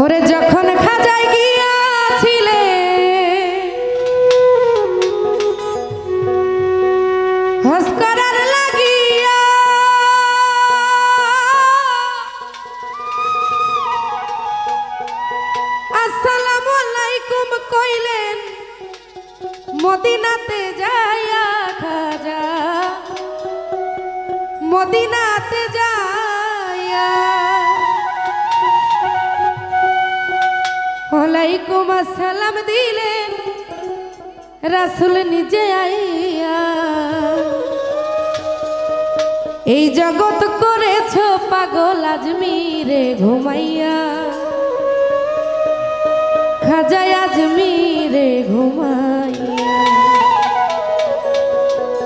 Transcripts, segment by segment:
ওরে যখন আসসালামু আলাইকুম কইলেন মদিনাতে যাইয়া খাজা মদিনাতে যাইয়া ওয়ালাইকুম আসসালাম দিলেন। রাসুল নিজে আইয়া, এই জগৎ করেছ পাগল আজমিরে ঘুমাইয়া। খাজায় আজমিরে ঘুমাইয়া।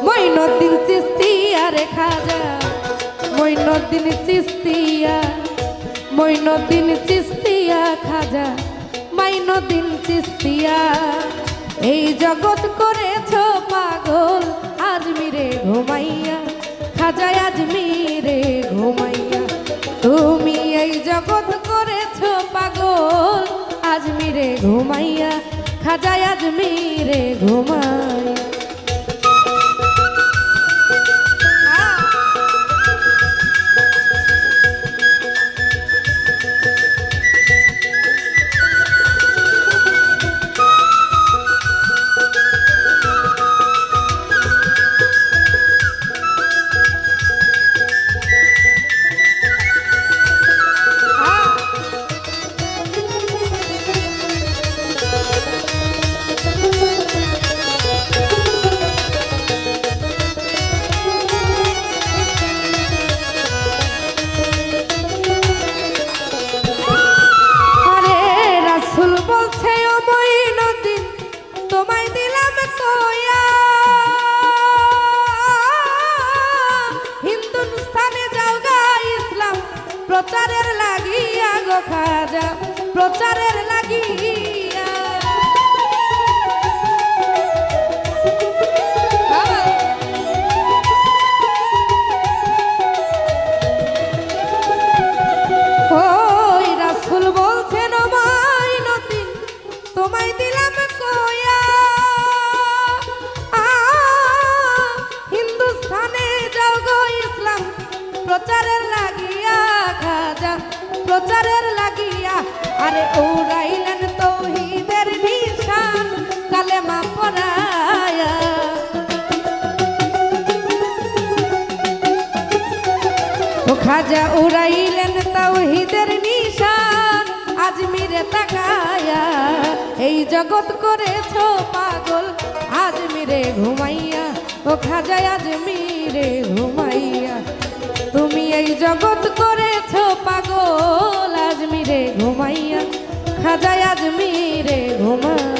মইনুদ্দিন চিস্তিয়া রে খাজা, মইনুদ্দিন চিস্তিয়া মইনুদ্দিন চিস্তিয়া খাজা। মাইনুদ্দিন চিস্তিয়া। এই জগৎ করেছ পাগল আজমিরে ঘুমাইয়া। খাজায় আজমিরে ঘুমাইয়া। তুমি এই জগৎ করেছ পাগল আজমিরে ঘুমাইয়া। খাজায় আজমিরে ঘুমাইয়া। আরে উড়াইলেন তৌহিদের নিশান, কালেমা পড়ায়া। ও খাজা উড়াইলেন তাওহিদের নিশান আজমিরে তাকায়া। এই জগৎ করেছ পাগল আজমিরে ঘুমাইয়া। ও খাজা আজমিরে ঘুমাইয়া। তুমি এই জগৎ করেছ পাগল আজমিরে ঘুমাইয়া খাজা আজমিরে ঘুমাইয়া।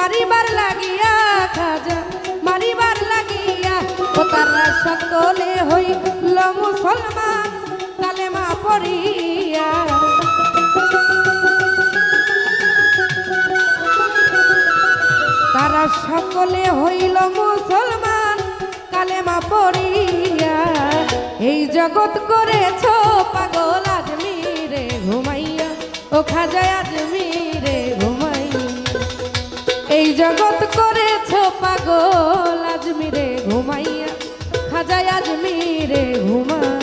মারিবার লাগিয়া খাজা, মারিবার লাগিয়া ও তারা সকলে হইল মুসলমান, কালেমা পড়িয়া। তারা সকলে হইল মুসলমান, কালেমা পড়িয়া। এই জগৎ করেছ পাগল আজমিরে ঘুমাইয়া, ও খাজা এই জগৎ করেছ পাগল আজমিরে ঘুমাইয়া খাজায় আজমিরে ঘুমাইয়া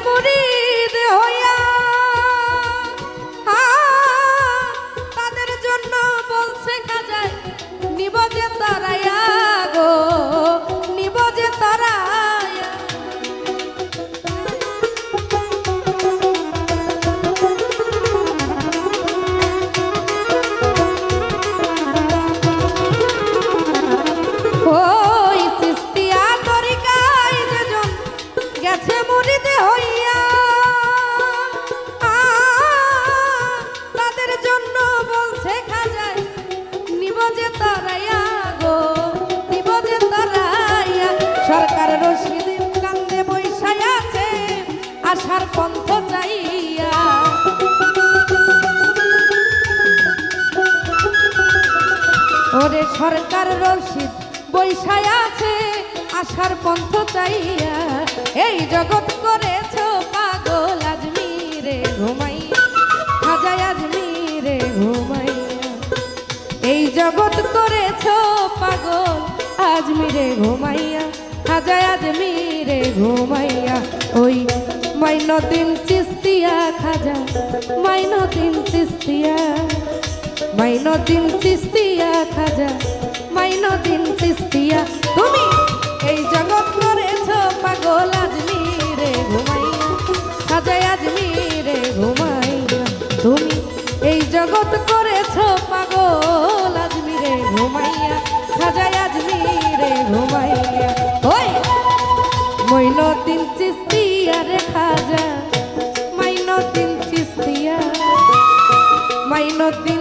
I'm not Bonita. রশিদ বৈশায় আছে, আশার পন্থ চাইয়া এই জগৎ করেছ পাগল আজমিরে ঘুমাইয়া হাজায় আজমিরে ঘুমাইয়া। এই জগৎ করেছ পাগল আজমিরে ঘুমাইয়া হাজায় আজমিরে ঘুমাইয়া। ওই মাইনদিন চিস্তিয়া খাজা মাইনদিন চিস্তিয়া মাইনদিন চিস্তিয়া খাজা। মাইনদিন চিস্তিয়া তুমি এই জগৎ করেছ পাগল আজমিরে ঘুমাইয়া। খাজায় আজমিরে ঘুমাইয়া। তুমি এই জগৎ করেছ পাগল আজমিরে ঘুমাইয়া। খাজায় আজমিরে ঘুমাইয়া। ওই মইনদিন চিস্তিয়া রে খাজা। মাইনদিন চিস্তিয়া মাইনদিন